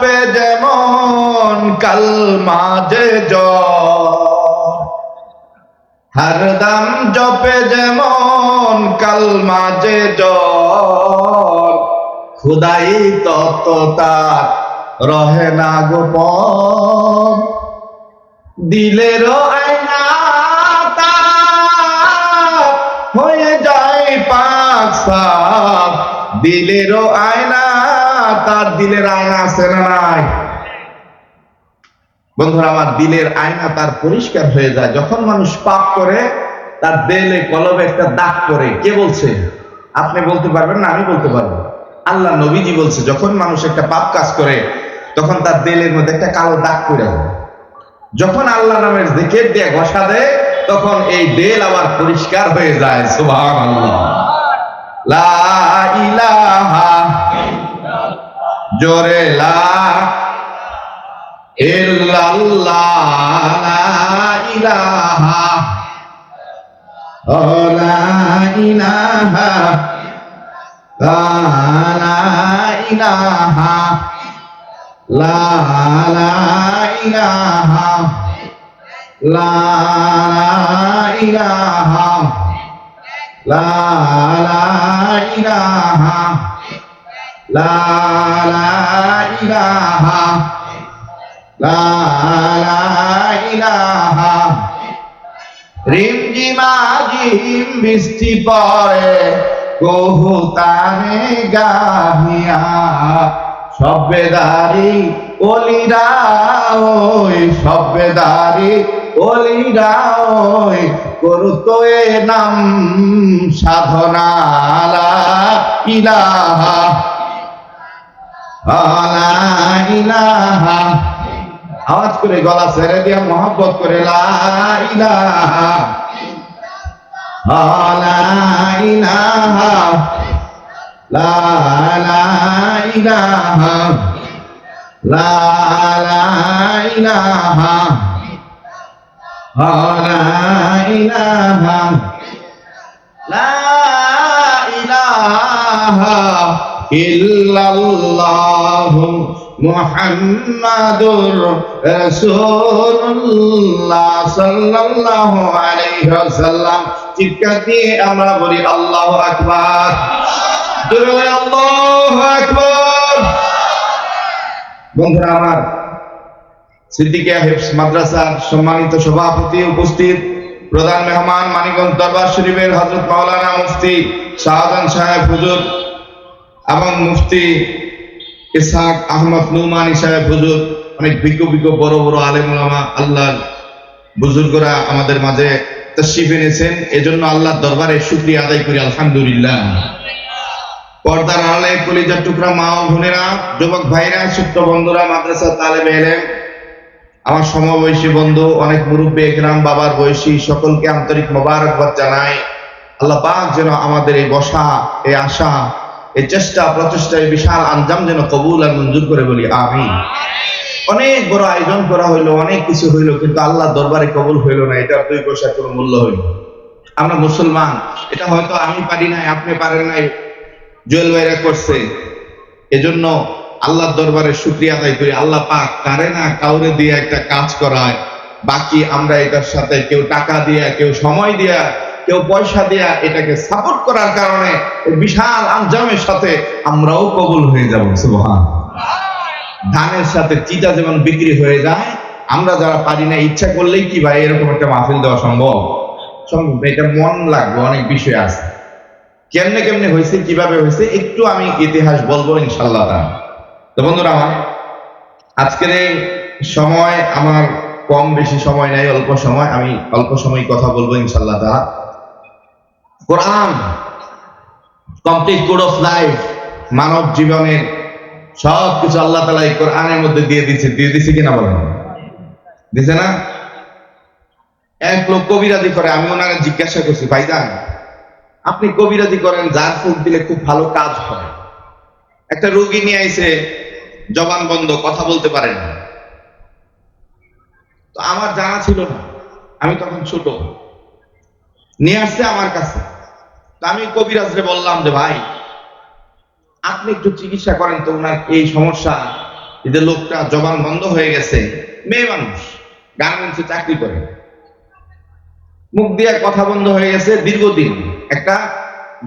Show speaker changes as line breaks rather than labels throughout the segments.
জপে যেমন কাল মাঝে হরদম জপে যেমন কাল মাঝে খুদাই তত তার, রহে না গোপন দিলের আয়না হয়ে যায় পাক সাপ। দিলের আয়না তার দিলের আয়না আছে না নাই? বন্ধুরা, আমার দিলের আয়না তার পরিষ্কার হয়ে যায়। যখন মানুষ পাপ করে, তার দেলে কলবে একটা দাগ করে কে বলছে? আপনি বলতে পারবেন না, আমি বলতে পারব। আল্লাহ নবীজি বলছে, যখন মানুষ একটা পাপ কাজ করে, তখন তার দেলের মধ্যে একটা কালো দাগ করে যখন আল্লাহ নামের জিকির দিয়ে ঘষা দেয়, তখন এই দেল আবার পরিষ্কার হয়ে যায়। সুবহানাল্লাহ। লা ইলাহা জোরে লা ইল্লাল্লাহ লা ইলাহা লা ইলাহা লা ইলাহা লা ইলাহা লা ইলাহা লা ইলাহা লা ইলাহা লা ইলাহা। রিমঝিমা ঝিম বৃষ্টি পড়ে কহুতানে গাহিয়া। সভ্যদারি অলিরা ওই সভ্যদারি অলিরা ওই করতো এ নাম সাধনা। ইলাহা। আওয়াজ করে গলা ছেড়ে দিয়া মহব্বত করে ইলাহা ইল্লাল্লাহু মুহাম্মাদুর রাসূলুল্লাহ সাল্লাল্লাহু আলাইহি ওয়াসাল্লাম। চিৎকার দিয়ে আমরা বলি, আল্লাহু আকবার। আল্লাহু আকবার। বন্ধুরা আমার মাদ্রাসার সম্মানিত সভাপতি উপস্থিত, প্রধান মেহমান মানিকগঞ্জ দরবার শরীফের হযরত মাওলানা মুফতি শাহজাহান সাহেব হুজুর এবং মুফতি ইসহাক আহমদ নুমানি সাহেব, হুজুর, অনেক বিজ্ঞ বিজ্ঞ বড় বড় আলেম ওলামা আল্লাহর বুজুর্গরা আমাদের মাঝে তশরিফ এনেছেন। এজন্য আল্লাহর দরবারে শুকরিয়া আদায় করি, আলহামদুলিল্লাহ। পর্দার আড়ালে কলিজার টুকরা মা ও বোনেরা, যুবক ভাইরা ছোট্ট বন্ধুরা, মাদ্রাসা তালেবে এলেন আমার সমবয়সী বন্ধু, অনেক মুরব্বী একরাম, বাবার বয়সী, সকলকে আন্তরিক মোবারকবাদ জানাই। আল্লাহ পাক যেন আমাদের এই বসা, এই আশা এই চেষ্টা, প্রচেষ্টা, এই বিশাল আঞ্জাম যেন কবুল আর মঞ্জুর করে বলি আমি অনেক বড় আয়োজন করা হইল, অনেক কিছু হইল, কিন্তু আল্লাহ দরবারে কবুল হইল না এটা দুই পয়সার কোনো মূল্য হইল আমরা মুসলমান, এটা হয়তো আমি পারি নাই, আপনি পারেন নাই, জুয়েল ভাইরা করছে। এজন্য আল্লাহর দরবারে শুক্রিয়া আদায় করি, আল্লাহ পাক কারে না কাউরে দিয়ে একটা কাজ করায়, বাকি আমরা এটার সাথে কেউ টাকা দিয়া, কেউ সময় দিয়া কেউ পয়সা দিয়া এটাকে সাপোর্ট করার কারণে বিশাল আঞ্জামের সাথে আমরাও কবুল হয়ে যাব, সুবহান। ধানের সাথে চিটা যেমন বিক্রি হয়ে যায়, আমরা যারা পারি না, ইচ্ছা করলেই কি ভাই, এরকম একটা মাহফিল দেওয়া সম্ভব? সম্ভব এটা মন লাগবে, অনেক বিষয় আছে। কেমনে কেমনে হয়েছে, কীভাবে হয়েছে, একটু আমি ইতিহাস বলব ইনশাল্লাহ। তো বন্ধুরা আমার, আজকের এই সময় আমার কম বেশি সময় নাই, অল্প সময়, আমি অল্প সময় কথা বলব ইনশাল্লাহ তাআলা। Quran complete code of life মানব জীবনের সব কিছু আল্লাহ তালা এই কোরআনের মধ্যে দিয়ে দিচ্ছে দিয়ে দিচ্ছে কিনা বলেন? দিছে না? এক লোক কবিরাজি করে, আমি ওনাকে জিজ্ঞাসা করছি, ভাইজান, আপনি কবিরাজি করেন, যার ফুল দিলে খুব ভালো কাজ হয়। একটা রোগী নিয়ে আইছে, জবান বন্ধ, কথা বলতে পারেন তো আমার জানা ছিল না, আমি তখন ছোট। নিয়ে আসছে আমার কাছে। আমি কবিরাজরে বললাম যে, ভাই, আপনি একটু চিকিৎসা করেন তো ওনার এই সমস্যা। যে লোকটা জবান বন্ধ হয়ে গেছে, মেয়ে মানুষ, গার্মেন্টসে চাকরি করে। মুখ দিয়ে কথা বন্ধ হয়ে গেছে দীর্ঘদিন। একটা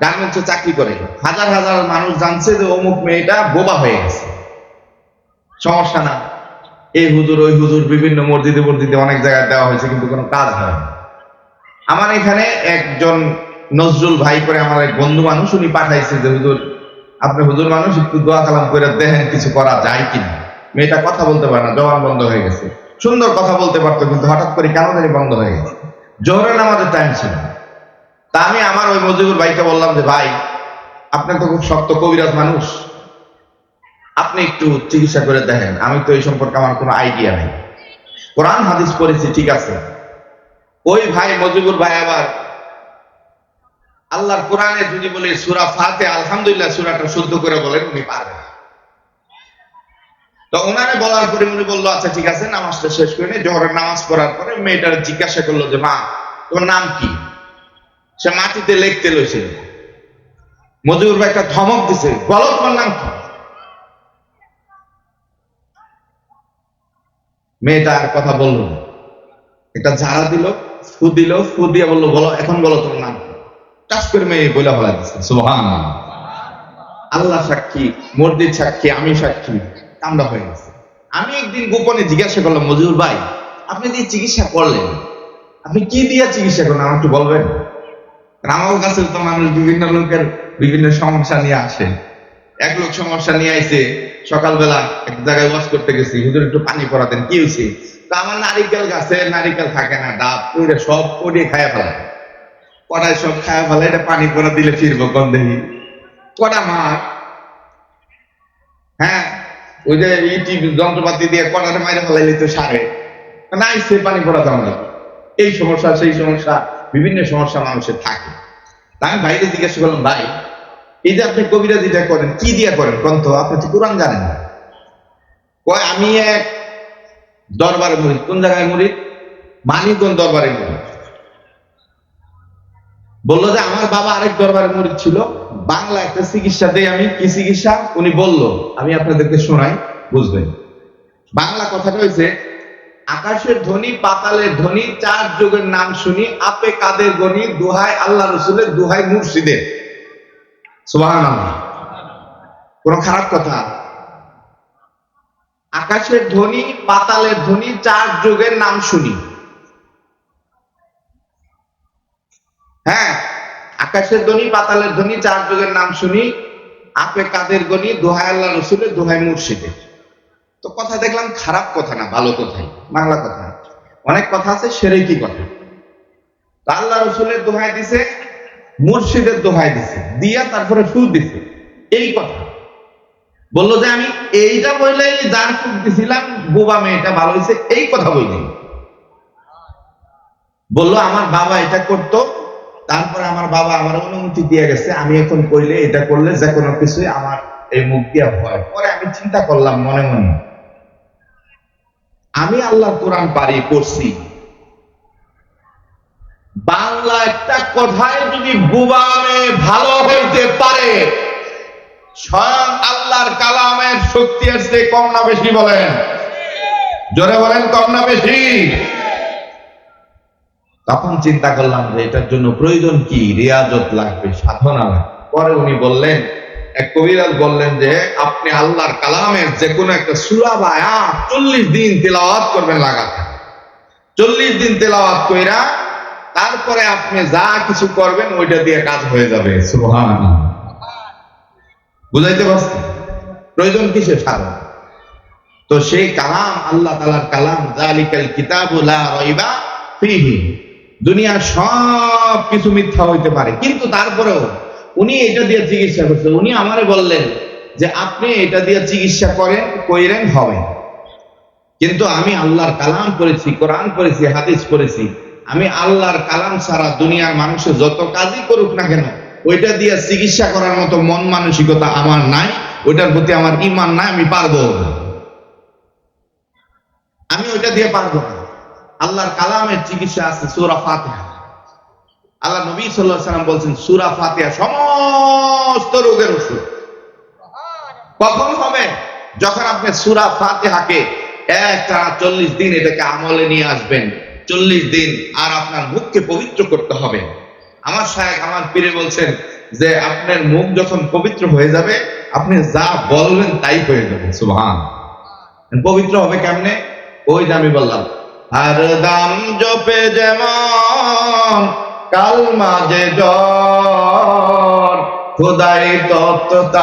গার্মেন্টসে চাকরি করে। হাজার হাজার মানুষ জানছে যে অমুক মেয়েটা বোবা হয়ে গেছে। সমস্যা না। এই হুজুর, ওই হুজুর বিভিন্ন মসজিদে মসজিদে অনেক জায়গায় দেওয়া হয়েছে, কিন্তু কোনো কাজ হয় আমার এখানে একজন নজরুল ভাই করে আমার এক বন্ধু মানুষ, উনি পাঠাইছে যে, হুজুর, আপনি হুজুর মানুষ, একটু দোয়া কালাম করে দেখেন কিছু করা যায় কিনা। মেয়েটা কথা বলতে পারে না, জবান বন্ধ হয়ে গেছে। সুন্দর কথা বলতে পারতো, কিন্তু হঠাৎ করে কেন জানি বন্ধ হয়ে গেছে। জোহরের নামাজের টাইম ছিল। তা আমি আমার ওই মজিবুর ভাইকে বললাম যে, ভাই, আপনি তো খুব শক্ত কবিরাজ মানুষ। আপনি একটু চিকিৎসা করে দেখেন, আমি তো এই সম্পর্কে আমার কোনো আইডিয়া নেই। কোরআন, হাদিস পড়েছি, ঠিক আছে। ওই ভাই, মজিবুর ভাই আবার আল্লাহর কোরআনে যদি বলি সুরা ফাতে আলহামদুলিল্লাহ সুরাটা শুদ্ধ করে বলেন, উনি পারবেন। তো ওনারে বলার পরে উনি বলল আচ্ছা ঠিক আছে, নামাজটা শেষ করে। জোহরের নামাজ পড়ার পরে মেয়েটার জিজ্ঞাসা করল যে, মা, তোমার নাম কি? সে মাটিতে লিখতে লইছে। মজিবুর ভাই একটা ধমক দিছে, বলো, তোমার নাম কি? মেয়েটা আর কথা বলল না। একটা ঝাড়া দিল, ফু দিল, ফু দিয়ে বলল, বলো, এখন বলো তোমার নাম কি? করে মেয়ে বলে ফেলা দিচ্ছে আল্লাহ সাক্ষী, মসজিদ সাক্ষী, আমি সাক্ষী কামড়া হয়ে গেছে। আমি একদিন গোপনে জিজ্ঞাসা করলাম মজিবুর ভাই, আপনি যে চিকিৎসা করলেন, আপনি কি দিয়ে চিকিৎসা করলেন আমার একটু বলবেন? আমার কাছে তো মানুষ বিভিন্ন লোকের বিভিন্ন সমস্যা নিয়ে আসে। এক লোক সমস্যা নিয়ে আইছে, সকালবেলা এক জায়গায় ওয়াশ করতে গেছি, হুজুর, একটু পানি পড়াতেন কি হয়েছে তা আমার নারিকেল গাছে, নারিকেল থাকে না, ডাব পুরে সব পড়িয়ে খায় ফেলায়। কড়াই সব খায় ফেলে, এটা পানি পড়া দিলে ফিরবো, কোন দেখি কটা মার হ্যাঁ ওই যে ইটি যন্ত্রপাতি দিয়ে কড়াটা মাইরে ফেলাইলে তো সারে। নাই সে পানি পড়া দাম না। এই সমস্যা, সেই সমস্যা, বিভিন্ন সমস্যা মানুষের থাকে। আমি ভাইকে জিজ্ঞাসা করলাম, ভাই, এই যে আপনি কবিরা যেটা করেন, কি দিয়া করেন? গ্রন্থ, আপনি তো কোরআন জানেন না। কয়, আমি এক দরবারে মুড়ি। কোন জায়গায় মুড়ি? মানিকগঞ্জ দরবারে মুড়ি। বলল যে, আমার বাবা আরেক দরবারে মুড়ি ছিল। বাংলা একটা চিকিৎসা দেই আমি। কি চিকিৎসা? উনি বলল, আমি আপনাদেরকে শোনাই, বুঝবেন। বাংলা কথাটা হয়েছে আকাশের ধ্বনি, পাতালের ধ্বনি, চার যুগের নাম শুনি, আপে কাদের গনি দুহাই আল্লাহ রসুলের দুহাই মুর্শিদের। সুবাহান কোন খারাপ কথা? আকাশের ধ্বনি, পাতালের ধ্বনি, চার যুগের নাম শুনি হ্যাঁ আকাশের ধ্বনি পাতালের ধ্বনি, চার যুগের নাম শুনি। আপে কাদের গনি? দোহাই আল্লাহ রসুলের, দোহাই মুর্শিদের। তো কথা দেখলাম খারাপ কথা না, ভালো কথাই, বাংলা কথা। অনেক কথা আছে সেরে কি কথা? আল্লাহ রসুলের দোহাই দিছে, মুর্শিদের দোহাই দিছে, দিয়া তারপরে সুর দিছে। এই কথা। বলল যে আমি এইটা বললে যার সুর দিছিলাম, বোবা মেয়েটা ভালো হয়েছে এই কথা বললি বলল, আমার বাবা এটা করতো তারপরে আমার বাবা আমার অনুমতি দিয়ে গেছে, আমি এখন কইলে এটা করলে যে কোনো কিছুই আমার এই মুখ দিয়া ভয় পরে আমি চিন্তা করলাম মনে মনে, আমি আল্লাহ কোরআন পারি করছি। বাংলা একটা কথায় যদি বুবামে ভালো হইতে পারে, স্বয়ং আল্লাহর কালামের শক্তি আসছে কম না বেশি বলেন। জোরে বলেন, কম না বেশি? তখন চিন্তা করলাম যে এটার জন্য প্রয়োজন কি? রিয়াজত লাগবে, সাধনা লাগবে। পরে উনি বললেন, এক কবিরাজ বললেন যে, আপনি আল্লাহর কালামের যে কোনো একটা সুরা বা চল্লিশ দিন তেলাওয়াত করবেন লাগাতার চল্লিশ দিন তেলাওয়াত কইরা তারপরে আপনি যা কিছু করবেন, ওইটা দিয়ে কাজ হয়ে যাবে। সুবহান বুঝাইতে পারছি প্রয়োজন কিসের সাধনা? তো সেই কালাম, আল্লাহ তালার কালাম জালিকাল কিতাবুলা রইবা ফিহি। দুনিয়ার সব কিছু মিথ্যা হইতে পারে। কিন্তু তারপরেও উনি এটা দিয়ে চিকিৎসা করছে। উনি আমারে বললেন যে, আপনি এটা দিয়ে চিকিৎসা করেন, কইরেন, হবে। কিন্তু আমি আল্লাহর কালাম করেছি, কোরআন করেছি, হাদিস করেছি। আমি আল্লাহর কালাম ছাড়া দুনিয়ার মানুষের যত কাজই করুক না কেন, ওইটা দিয়ে চিকিৎসা করার মতো মন মানসিকতা আমার নাই, ওইটার প্রতি আমার ইমান নাই, আমি পারব। আমি ওইটা দিয়ে পারব না। আল্লাহর কালামের চিকিৎসা আছে, সুরা ফাতিহা। আল্লাহ নবী আলাইহি সাল্লাম বলছেন, সুরা ফাতিহা সমস্ত রোগের ওষুধ। কখন হবে? যখন আপনি সুরা ফাতেহাকে এক টানা চল্লিশ দিন এটাকে আমলে নিয়ে আসবেন, চল্লিশ দিন আর আপনার মুখকে পবিত্র করতে হবে। আমার সাহেব আমার পীরে বলছেন যে, আপনার মুখ যখন পবিত্র হয়ে যাবে, আপনি যা বলবেন তাই হয়ে যাবে, সুবহান। পবিত্র হবে কেমনে? ওই আমি বললাম আর দাম জপে যেমন কাল মাঝে জ্বর। খোদাই তত্ত্ব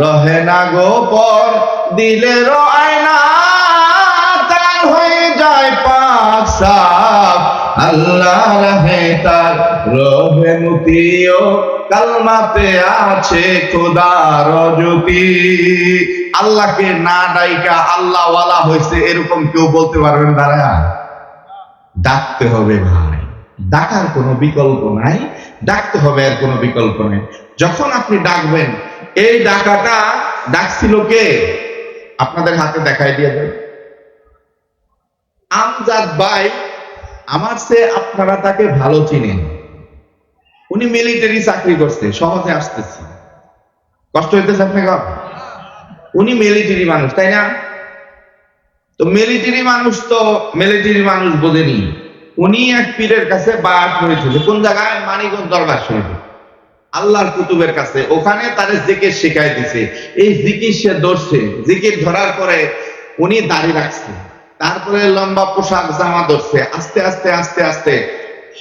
রহে না গোপন দিলের আয়না তার হয়ে যায় সাফ আল্লাহ রহে তার রহে মুতিও কালমাতে আছে খোদার জ্যোতি। আল্লাহকে না ডাইকা আল্লাহওয়ালা হয়েছে এরকম কেউ বলতে পারবেন তারা ডাকতে হবে ভাই। ডাকার কোনো বিকল্প নাই, ডাকতে হবে আর কোনো বিকল্প নেই। যখন আপনি ডাকবেন, এই ডাকাটা ডাকছিল কে? আপনাদের হাতে দেখাই দিয়ে দেন। আমজাদ ভাই আমার সে আপনারা তাকে ভালো চিনেন। উনি মিলিটারি চাকরি করছে, সহজে আসতেছে। কষ্ট হইতেছে আপনাকে উনি মিলিটারি মানুষ, তাই না? তো মিলিটারি মানুষ তো মিলিটারি মানুষ বোঝেনি। উনি এক পীরের কাছে বায়াত হয়েছিল কোন জায়গায়? মানিকগঞ্জ দরবার শরীফে। আল্লাহর কুতুবের কাছে। ওখানে তারে জিকির শিখাই দিছে। এই জিকির সে ধরছে। জিকির ধরার পরে উনি দাড়ি রাখছে। তারপরে লম্বা পোশাক জামা ধরছে। আস্তে আস্তে আস্তে আস্তে।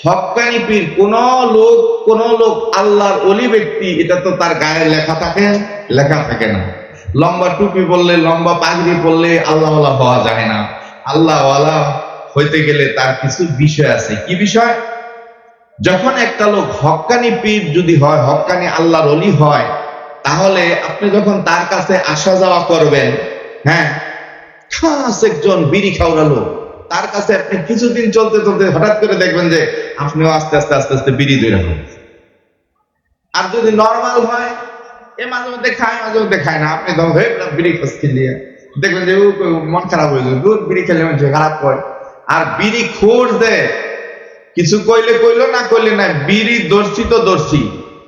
হক্কানি পীর, কোন লোক কোন লোক আল্লাহর অলি ব্যক্তি, এটা তো তার গায়ে লেখা থাকে লেখা থাকে না। লম্বা টুপি বললে লম্বা পাগড়ি পরলে আল্লাহ হওয়া যায় না। আল্লাহওয়ালা হইতে গেলে তার কিছু বিষয় আছে। কি বিষয়? যখন একটা লোক হক্কানি পীর যদি হয় হক্কানি আল্লাহর অলি হয়, তাহলে আপনি যখন তার কাছে আসা যাওয়া করবেন হ্যাঁ খাস একজন বিড়ি খাওয়ালো তার কাছে আপনি কিছুদিন চলতে চলতে হঠাৎ করে দেখবেন যে, আপনিও আস্তে আস্তে আস্তে আস্তে বিড়ি দই আর যদি নর্মাল হয় এ মাঝে মধ্যে খায়, মাঝে মধ্যে খায় না। আপনি তখন হয়ে বিড়ি দেখবেন যে মন খারাপ বিড়ি খেলে মানুষ খারাপ হয়। আর বিড়ি খোঁজ দেয় কিছু কইলে কইলো, না কইলে না বিড়ি তো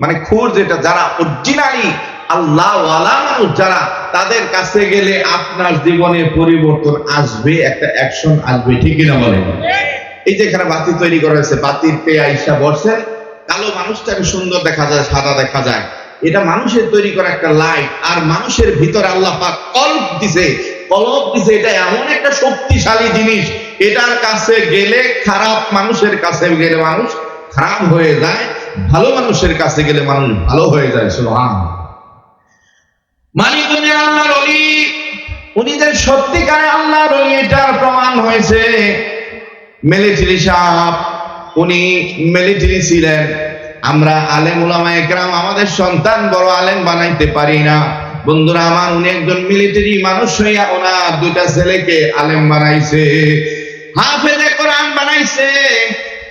মানে যেটা যারা অরিজিনালি আল্লাহ মানুষ, যারা তাদের কাছে গেলে আপনার জীবনে পরিবর্তন আসবে, একটা অ্যাকশন আসবে। ঠিক কিনা বলে এই যে এখানে বাতি তৈরি করা হয়েছে, বাতির পেয়ে আইসা বসে। কালো মানুষটাকে সুন্দর দেখা যায়, সাদা দেখা যায়। এটা মানুষের তৈরি করা একটা লাইট আর মানুষের ভিতরে আল্লাহ পাক কল্প দিছে। কলব দিছে এটা এমন একটা শক্তিশালী জিনিস, এটার কাছে গেলে খারাপ মানুষের কাছে গেলে মানুষ খারাপ হয়ে যায়, ভালো মানুষের কাছে গেলে মানুষ ভালো হয়ে যায় সুবহান মালিক আল্লাহর অলি উনি যে সত্যিকারে আল্লাহর অলি এটার প্রমাণ হয়েছে। মিলিটারি সাহেব উনি মিলিটারি ছিলেন আমরা আলেম উলামা একরাম আমাদের সন্তান বড় আলেম বানাইতে পারি না। বন্ধুরা, আমার উনি একজন মিলিটারি মানুষ হইয়া ওনার দুইটা ছেলেকে আলেম বানাইছে। হাফেজে কোরআন বানাইছে।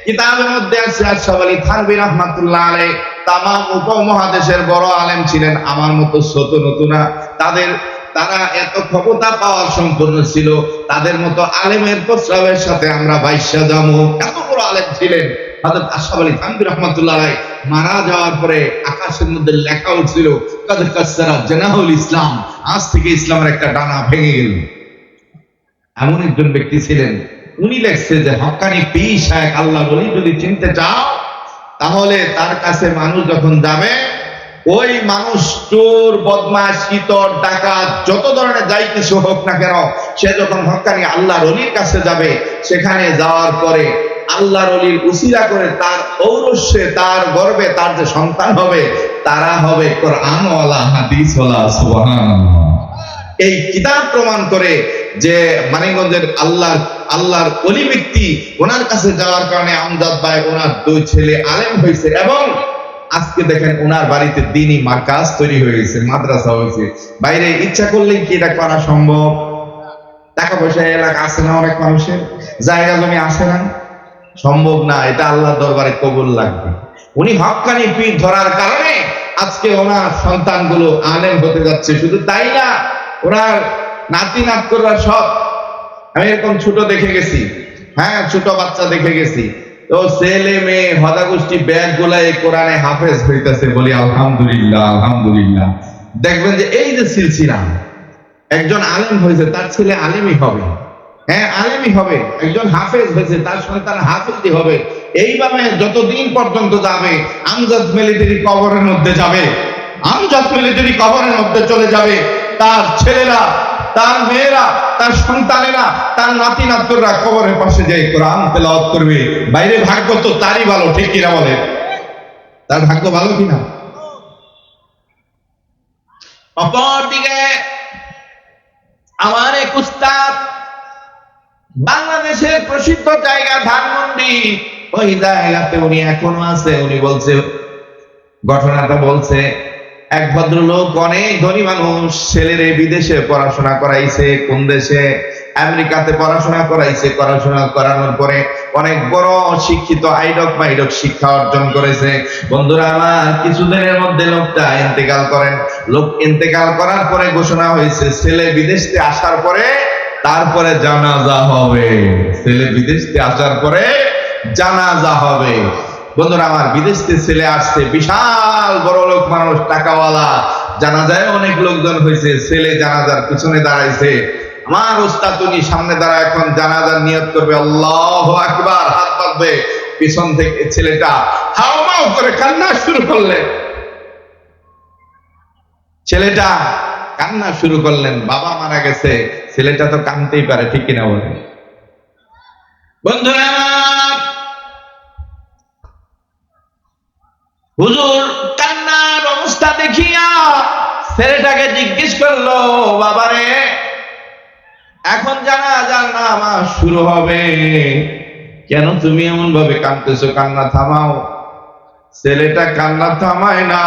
কিতাবের মধ্যে আছে, আশরাফ আলী থানভী রহমাতুল্লাহ আলাই তামাম উপমহাদেশের বড় আলেম ছিলেন, আমার মতো ছোট নতুনা। তাদের, তারা এত ক্ষমতা পাওয়ার সম্পূর্ণ ছিল। তাদের মতো আলেমের প্রস্রাবের সাথে আমরা বাইশা যাব এত বড় আলেম ছিলেন। হযরত আশরাফ আলী থানভী রহমাতুল্লাহ আলাই মারা যাওয়ার পরে আকাশের মধ্যে লেখা উঠছিল কাদের কাসারা জানাহুল ইসলাম। আজ থেকে ইসলামের একটা ডানা ভেঙে গেল। এমন একজন ব্যক্তি ছিলেন, উনি লেখছে যে, হকানি আল্লাহ বলি, যদি চিনতে চাও, তাহলে তার কাছে মানুষ যখন যাবে, ওই মানুষ চোর বদমাস শীতর ডাকাত, যত ধরনের যাই কিছু হোক না কেন, সে যখন হকানি আল্লাহর অলির কাছে যাবে, সেখানে যাওয়ার পরে আল্লাহর অলির উসিলা করে তার ঔরস্যে, তার গর্বে তার যে সন্তান হবে, তারা হবে কোরআনওয়ালা, হাদিসওয়ালা, সুবহানাল্লাহ। এই কিতাব প্রমাণ করে যে মানিকগঞ্জের আল্লাহ আল্লাহর অলি ব্যক্তি ওনার কাছে যাওয়ার কারণে আমজাদ ভাই ওনার দুই ছেলে আলেম হয়েছে এবং আজকে দেখেন ওনার বাড়িতে দিনই মার্কাজ তৈরি হয়ে গেছে, মাদ্রাসা হয়েছে। বাইরে ইচ্ছা করলেই কি এটা করা সম্ভব? টাকা পয়সা এলাকা আছে না অনেক মানুষের? জায়গা জমি আছে না? সম্ভব না, এটা আল্লাহ দরবারে কবুল লাগবে। উনি হকানি পীর ধরার কারণে আজকে ওনার সন্তানগুলো আলেম হতে যাচ্ছে, শুধু তাই না, ওনার নাতি নাত করার সব, আমি এরকম ছোট দেখে গেছি হ্যাঁ ছোট বাচ্চা দেখে গেছি। তো ছেলে মেয়ে হদা গোষ্ঠী ব্যাগ গুলাই কোরআনে হাফেজ হইতেছে বলি, আলহামদুলিল্লাহ আলহামদুলিল্লাহ। দেখবেন যে এই যে সিলসিলা, একজন আলেম হয়েছে, তার ছেলে আলেমই হবে। হ্যাঁ আলেমই হবে। একজন হাফেজ হয়েছে, তার সন্তান হাফেজই হবে। এইভাবে যতদিন পর্যন্ত যাবে, আমজাদ মিলিটারি কবরের মধ্যে যাবে, আমজাদ মিলিটারি কবরের মধ্যে চলে যাবে। তার ছেলেরা, তার মেয়েরা, তার সন্তানেরা, তার নাতি নাতরা কবরের পাশে যাই কোরআন তেলাওয়াত করবে। বাইরে ভাগ্য তো তারই ভালো, ঠিক কিনা বলে তার ভাগ্য ভালো কিনা? অপরদিকে আমার এক উস্তাদ বাংলাদেশের প্রসিদ্ধ জায়গা ধানমন্ডি। ওই জায়গাতে উনি এখনও আছে, উনি বলছে, ঘটনাটা বলছে, এক ভদ্রলোক অনেক ধনী মানুষ, ছেলেরে বিদেশে পড়াশোনা করাইছে, কোন দেশে? আমেরিকাতে পড়াশোনা করাইছে, পড়াশোনা করানোর পরে অনেক বড় শিক্ষিত আইডক মাইডক শিক্ষা অর্জন করেছে। বন্ধুরা, আমার কিছুদিনের মধ্যে লোকটা ইন্তেকাল করেন। লোক ইন্তেকাল করার পরে ঘোষণা হয়েছে, ছেলে বিদেশ আসার পরে তারপরে জানাজা হবে। ছেলে বিদেশ থেকে আসার পরে জানাজা হবে। বন্ধুরা, আমার বিদেশ থেকে ছেলে আসছে, বিশাল বড় লোক মানুষ, টাকাওয়ালা। জানাজায় অনেক লোকজন হয়েছে, ছেলে জানাজার পিছনে দাঁড়াইছে। আমার ওস্তাদ উনি সামনে দাঁড়া এখন জানাজার নিয়ত করবে, আল্লাহ আকবার হাত বাঁধবে। পিছন থেকে ছেলেটা হাও মাও করে কান্না শুরু করলে। ছেলেটা কান্না শুরু করলেন, বাবা মারা গেছে, ছেলেটা তো কানতেই পারে, ঠিক কিনা বলে বন্ধুরা হুজুর কান্নার অবস্থা দেখিয়া ছেলেটাকে জিজ্ঞেস করল, বাবারে, এখন জানা যার নামাজ শুরু হবে। কেন তুমি এমন ভাবে কাঁদতেছো? কান্না থামাও। ছেলেটা কান্না থামায় না।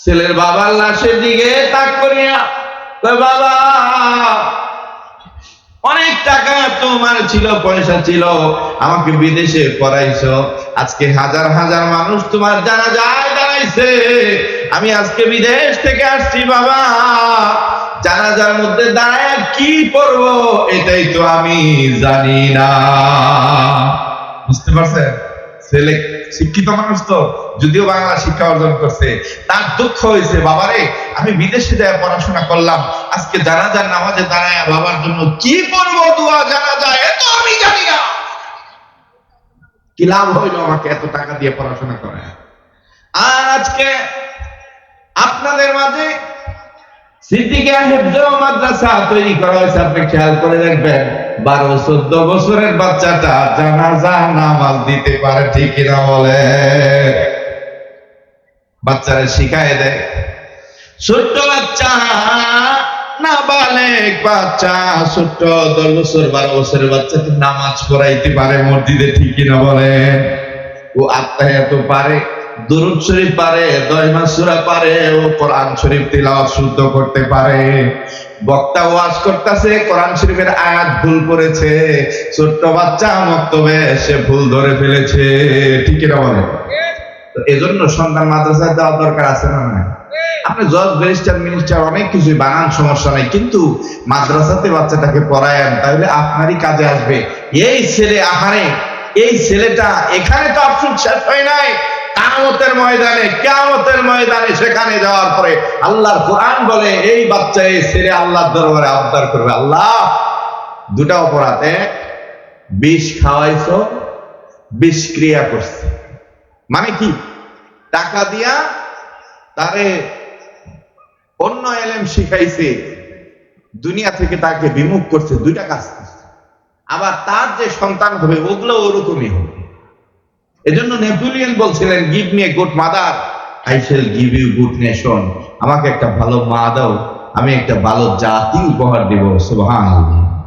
ছেলের বাবার লাশের দিকে তাক করিয়া বাবা, অনেক টাকা তোমার ছিল, পয়সা ছিল, আমাকে বিদেশে পড়াইছো। আজকে হাজার হাজার মানুষ তোমার জানা যায় দাঁড়াইছে। আমি আজকে বিদেশ থেকে আসছি, বাবা। জানাজার মধ্যে দাঁড়ায় কি করব এটাই তো আমি জানি না। বুঝতে পারছেন? ছেলে শিক্ষিত মানুষ তো, যদিও বাংলা শিক্ষা অর্জন করছে। তার দুঃখ হয়েছে, বাবারে, আমি বিদেশে যায় পড়াশোনা করলাম, আজকে জানাজার নামাজে দাঁড়ায় বাবার জন্য কি করব দোয়া জানা যায় এত আমি জানি না। কি লাভ হইল আমাকে এত টাকা দিয়ে পড়াশোনা করে আর আজকে আপনাদের মাঝে সিদ্দিকে হেফজ মাদ্রাসা তৈরি করা হয়েছে, আপনি খেয়াল করে দেখবেন। বারো চোদ্দ বছরের বাচ্চাটা জানাজা, নামাজ দিতে পারে, ঠিক না বলে? বাচ্চারা শিখায় দেয়। ছোট্ট বাচ্চা না বাচ্চা, ছোট্ট দশ বছর, বারো বছরের নামাজ পড়াইতে পারে, মসজিদে ঠিক না বলেন ও আত্মায়াত পারে, দুরুদ শরীফ পারে দয়মা সূরা পারে, ও কোরআন শরীফ শুদ্ধ করতে পারে। বক্তা ওয়াজ করতেছে, কোরআন শরীফের আয়াত ভুল করেছে। ছোট্ট বাচ্চা মক্তবে, সে ভুল ধরে ফেলেছে। ঠিক না বলে তো এজন্য সন্তান মাদ্রাসায় দেওয়া দরকার আছে না না আপনি জজ, ব্যারিস্টার, মিনিস্টার, অনেক কিছুই বানান, সমস্যা নাই। কিন্তু মাদ্রাসাতে বাচ্চাটাকে পড়ায়েন, তাহলে আপনারই কাজে আসবে। এই ছেলে আহারে, এই ছেলেটা এখানে তো আফসুস শেষ হয় নাই। কামতের ময়দানে কামতের ময়দানে সেখানে যাওয়ার পরে আল্লাহর কোরআন বলে, এই বাচ্চা, এই ছেলে আল্লাহর দরবারে আবদার করবে। আল্লাহ, দুটা অপরাধ। এক, বিষ খাওয়াইছো, বিষ ক্রিয়া করছে। মানে কি? টাকা দিয়া তারে অন্য এলেম শিখাইছে, দুনিয়া থেকে তাকে বিমুখ করছে, দুইটা কাজ আবার তার যে সন্তান হবে, ওগুলো ওরকমই হবে। এজন্য নেপোলিয়ন বলছিলেন give me a good mother I shall give you good nation আমাকে একটা ভালো মা দাও, আমি একটা ভালো জাতি উপহার দেব। সুবহানাল্লাহ।